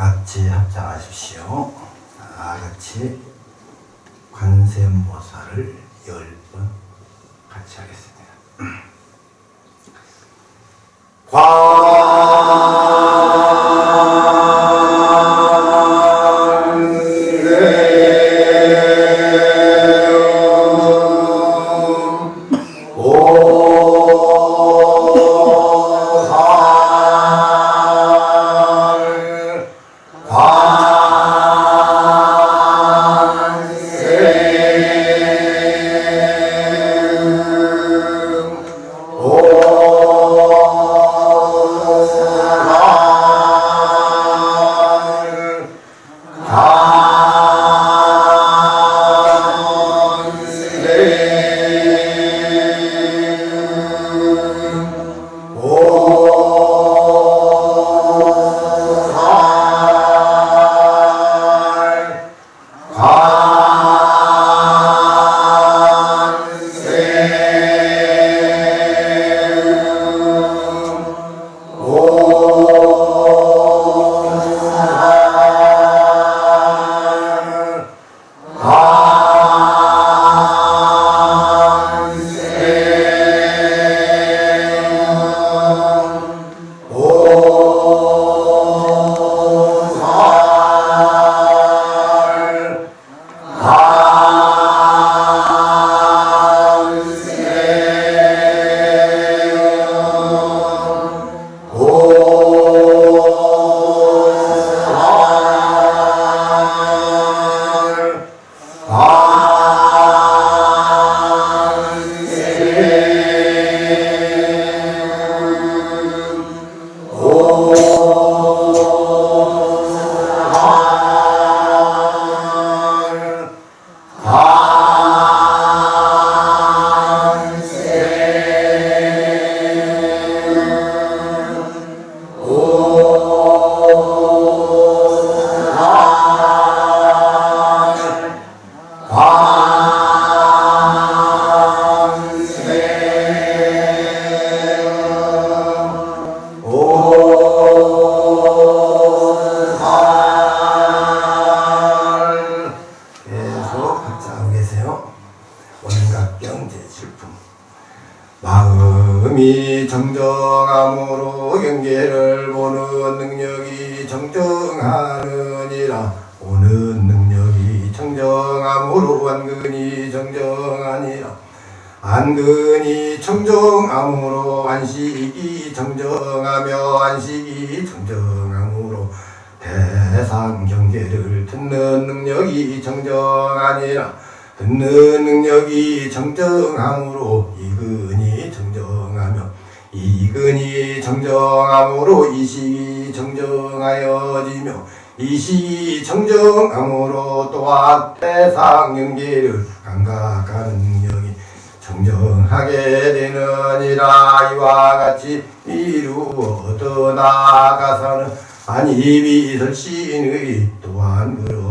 같이 합장하십시오. 다 같이 관세음보살을 열 번 같이 하겠습니다. 계 원각경 제칠품 마음이 정정함으로 경계를 보는 능력이 정정하느니라. 보는 능력이 정정함으로 안근이 정정하니라. 안근이 정정함으로 안식이 정정하며 안식이 정정함으로 대상 경계를 듣는 능력이 정정하니라 듣는 능력이 정정함으로 이근이 정정하며 이근이 정정함으로 이식이 정정하여지며 이식이 정정함으로 또한 대상 경계를 감각하는 능력이 정정하게 되느니라. 이와 같이 이루어져 나가서는 안입이 설신의 또한 그러하니라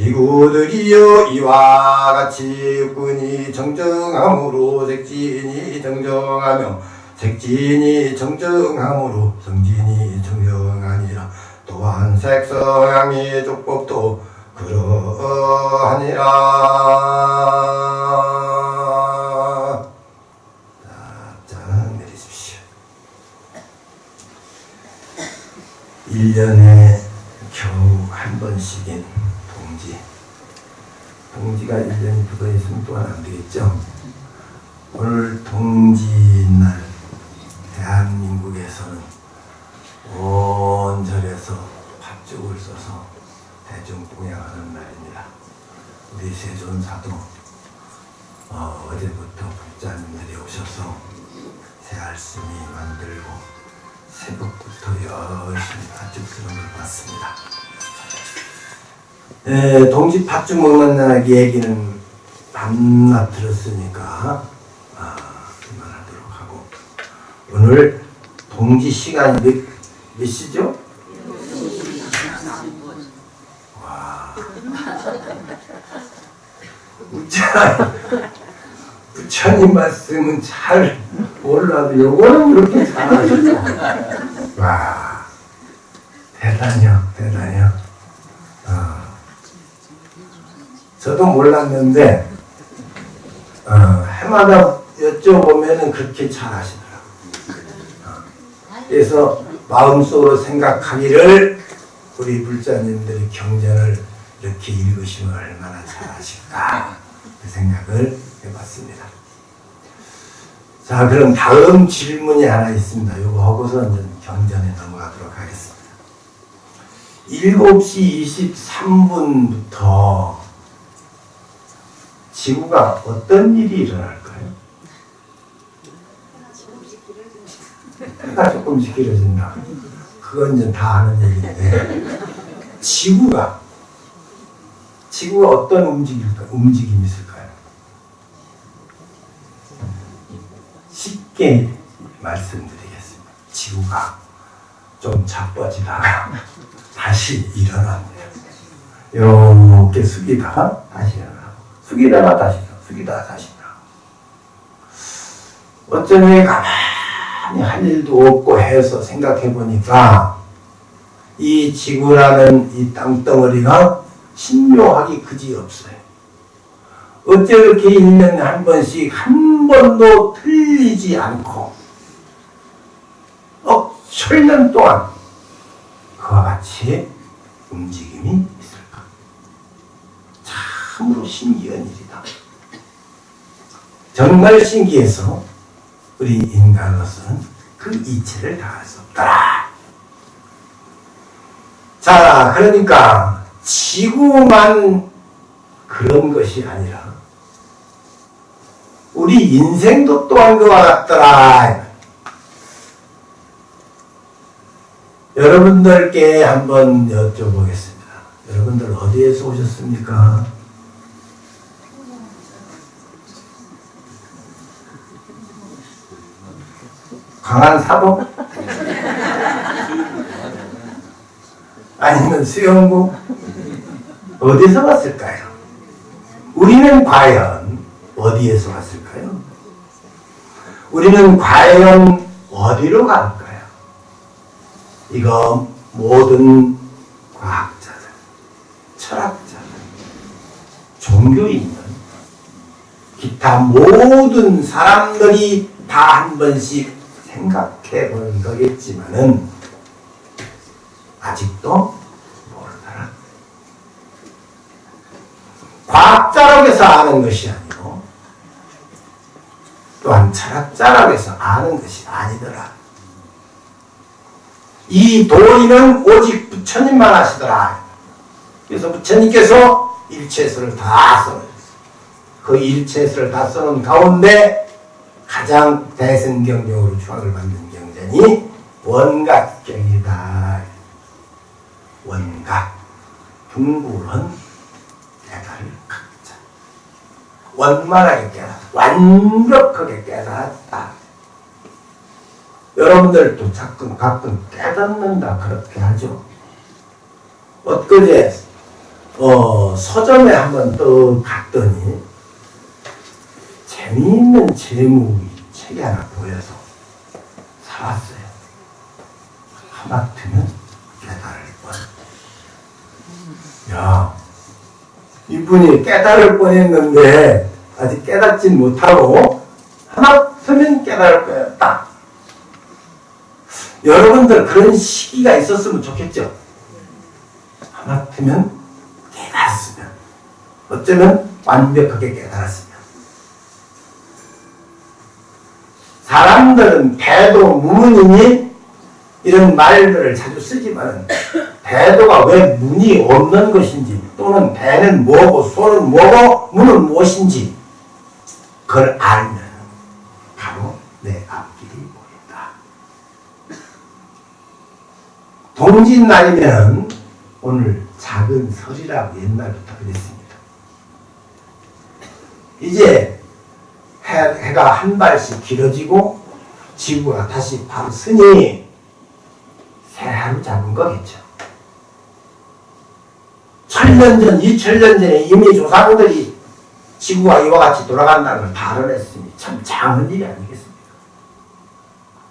비구들이여 이와 같이 육군이 정정함으로 색진이 정정하며 색진이 정정함으로 성진이 정정하니라. 또한 색성향의 족법도 그러하니라. 자, 자 내리십시오. 1년에 겨우 한 번씩인 동지. 동지가 1년이 붙어 있으면 또한 안 되겠죠. 오늘 동지날 대한민국에서는 온 절에서 팥죽을 써서 대중 공양하는 날입니다. 우리 세존사도 어, 어제부터 국자님들이 오셔서 새알씀이 만들고 새벽부터 열심히 팥죽 쓰는 걸 봤습니다. 에, 동지 먹는 날 얘기는 밤낮 들었으니까 아, 그만하도록 하고. 오늘 동지 시간이 몇, 몇 시죠? 와. 부처, 부처님 말씀은 잘 몰라도 요거는 이렇게 잘하시죠 와. 대단해요, 대단해요. 어. 저도 몰랐는데, 어, 해마다 여쭤보면은 그렇게 잘 하시더라고요. 어. 그래서 마음속으로 생각하기를 우리 불자님들이 경전을 이렇게 읽으시면 얼마나 잘하실까 그 생각을 해봤습니다. 자, 그럼 다음 질문이 하나 있습니다. 이거 하고서 이제 경전에 넘어가도록 하겠습니다. 7시 23분부터 지구가 어떤 일이 일어날까요? 해가 조금씩 길어진다. 그건 이제 다 아는 얘기인데 지구가 지구가 어떤 움직일까, 움직임이 있을까요? 쉽게 말씀드리겠습니다. 지구가 좀 자빠지다가 다시 일어납니다. 이렇게 숙이다가 다시 일어나고 숙이다가 다시 일어나고 숙이다가 다시 일어나고 어쩌면 가만히 할 일도 없고 해서 생각해 보니까 이 지구라는 이 땅덩어리가 신묘하기 그지없어요. 어째 이렇게 1년에 한 번씩 한 번도 틀리지 않고 어, 천년 동안 그와 같이 움직임이? 참으로 신기한 일이다. 정말 신기해서 우리 인간으로서는 그 이치를 다 할 수 없더라. 자, 그러니까 지구만 그런 것이 아니라 우리 인생도 또한 그와 같더라. 여러분들께 한번 여쭤보겠습니다. 여러분들 어디에서 오셨습니까? 강한 사범? 아니면 수영구? 어디서 왔을까요? 우리는 과연 어디에서 왔을까요? 우리는 과연 어디로 갈까요? 이거 모든 과학자들, 철학자들, 종교인들, 기타 모든 사람들이 다 한 번씩 생각해 보는 거겠지만은 아직도 모르더라. 과학자라고 해서 아는 것이 아니고 또한 철학자라고 해서 아는 것이 아니더라. 이 도리는 오직 부처님만 하시더라. 그래서 부처님께서 일체수를 다 써놓으셨어요. 그 일체수를 다 써놓은 가운데 가장 대승경경으로 추앙을 받는 경전이 원각경이다. 원각, 둥구런 깨달을 각자. 원만하게 깨달았다. 완벽하게 깨달았다. 여러분들도 가끔 가끔 깨닫는다 그렇게 하죠. 엊그제 어, 서점에 한번 또 갔더니 재미 있는 제목이 책이 하나 보여서 사왔어요. 하마터면 깨달을 뻔. 야, 이분이 깨달을 뻔했는데 아직 깨닫진 못하고 하마터면 깨달을 뻔했다. 여러분들 그런 시기가 있었으면 좋겠죠. 하마터면 깨달았으면 어쩌면 완벽하게 깨달았으면 사람들은 배도 무문이니 이런 말들을 자주 쓰지만 배도가 왜 문이 없는 것인지 또는 배는 뭐고 소는 뭐고 문은 무엇인지 그걸 알면 바로 내 앞길이 보인다. 동짓날이면 오늘 작은 설이라고 옛날부터 그랬습니다. 이제 해, 해가 한 발씩 길어지고 지구가 다시 밤 쓰니 새하루 잡은 거겠죠. 천년 전, 이천년 전에 이미 조상들이 지구가 이와 같이 돌아간다는 걸 발언했으니 참 장한 일이 아니겠습니까?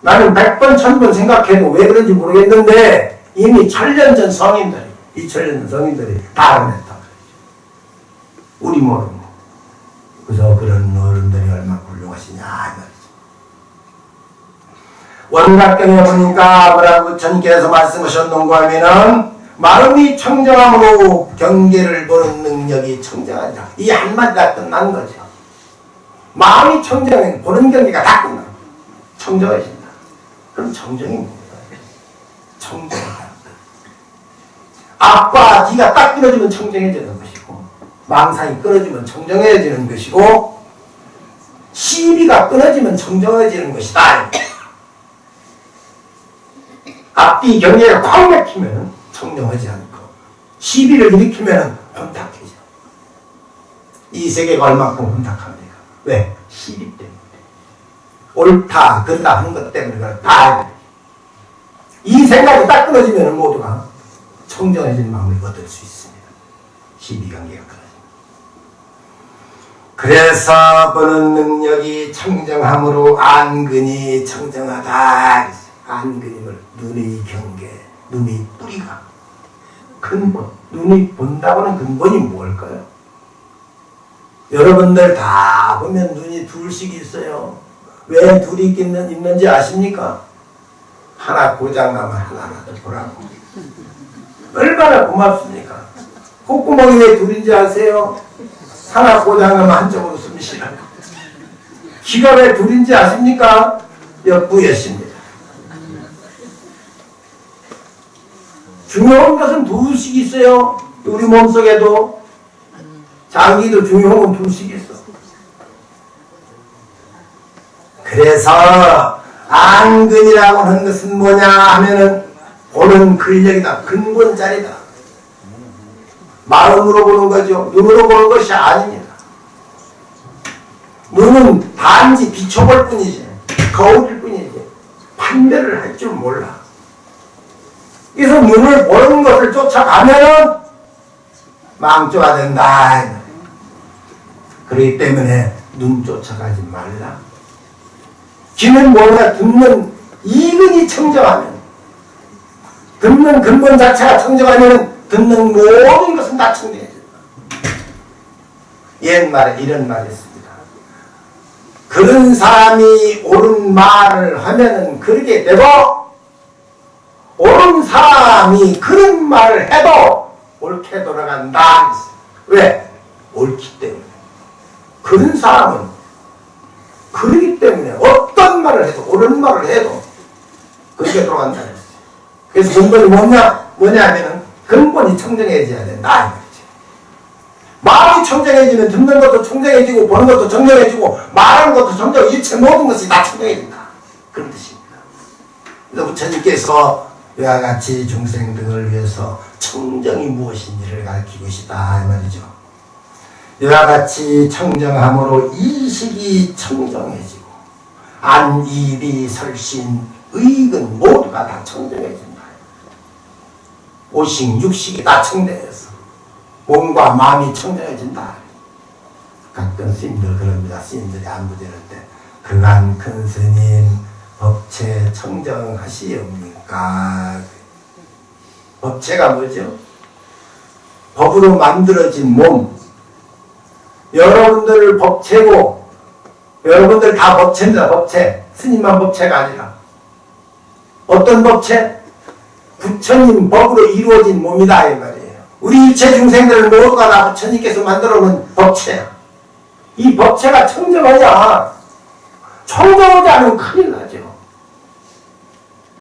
나는 백 번, 천 번 생각해도 왜 그런지 모르겠는데 이미 천년 전 성인들이, 이천년 성인들이 다 알아냈다. 그러죠. 우리 모르는 거. 그래서 그런 어른들이 얼마나 훌륭하시냐, 이 말이죠. 원각경에 보니까 뭐라고 전께서 말씀하셨는가 하면은 마음이 청정함으로 경계를 보는 능력이 청정하리라. 이 한마디가 끝난 거죠. 마음이 청정하면 보는 경계가 다 끝나. 청정해진다. 그럼 청정이 뭡니까? 청정하다. 앞과 뒤가 딱 끊어지면 것이고 망상이 끊어지면 청정해지는 것이고 시비가 끊어지면 청정해지는 것이다. 앞뒤 경계가 콱 막히면 청정하지 않고 시비를 일으키면 혼탁해져. 이 세계가 얼마큼 혼탁합니까? 왜? 시비 때문에. 옳다, 그르다 하는 것 때문에 그렇다. 이 생각이 딱 끊어지면 모두가 청정해진 마음을 얻을 수 있습니다. 시비 관계가 끊어집니다. 그래서 보는 능력이 청정함으로 안근이 청정하다. 안근임을 눈의 경계, 눈의 뿌리가 근본, 눈이 본다고는 근본이 뭘까요? 여러분들 다 보면 눈이 둘씩 있어요. 왜 둘이 있는, 있는지 아십니까? 하나 고장나면 하나라도 보라고. 얼마나 고맙습니까? 콧구멍이 왜 둘인지 아세요? 하나 고장나면 한쪽으로 숨 쉬라고. 귀가 왜 둘인지 아십니까? 역부여십니다. 중요한 것은 둘씩 있어요. 우리 몸속에도 장기도 중요한 건 둘씩 있어. 그래서 안근이라고 하는 것은 뭐냐 하면은 보는 근력이다. 근본 자리다. 마음으로 보는 거죠. 눈으로 보는 것이 아닙니다. 눈은 단지 비춰볼 뿐이지. 거울일 뿐이지. 판별을 할 줄 몰라. 그래서 눈을 보는 것을 쫓아가면은 망조가 된다. 그렇기 때문에 눈 쫓아가지 말라. 귀는 뭐냐 듣는 이근이 청정하면 듣는 근본 자체가 청정하면 듣는 모든 것은 다 청정해진다. 옛말에 이런 말이 있습니다. 그런 사람이 옳은 말을 하면은 그렇게 되고 옳은 사람이 그런 말을 해도 옳게 돌아간다. 왜? 옳기 때문에. 그런 사람은 그러기 때문에 어떤 말을 해도 옳은 말을 해도 그렇게 돌아간다. 그래서 근본이 뭐냐? 뭐냐 하면은 근본이 청정해져야 된다. 마음이 청정해지면 듣는 것도 청정해지고 보는 것도 청정해지고 말하는 것도 청정 일체 모든 것이 다 청정해진다. 그런 뜻입니다. 그래서 부처님께서 이와 같이 중생 등을 위해서 청정이 무엇인지를 가르치고 싶다 이 말이죠. 이와 같이 청정함으로 이식이 청정해지고 안일이 설신 의근 모두가 다 청정해진다. 오식 육식이 다 청정해서 몸과 마음이 청정해진다. 가끔 스님들 그럽니다. 스님들이 안부 드릴 때 그간 큰 스님 법체 청정하시옵니까? 법체가 뭐죠? 법으로 만들어진 몸. 여러분들 법체고, 여러분들 다 법체입니다, 법체. 스님만 법체가 아니라. 어떤 법체? 부처님 법으로 이루어진 몸이다, 이 말이에요. 우리 일체 중생들 모두가 다 부처님께서 만들어 놓은 법체야. 이 법체가 청정하냐? 청정하지 않으면 큰일 나죠.